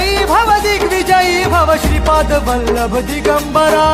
विजयी भव दिग्विजयी भव श्रीपाद वल्लभ दिगंबरा।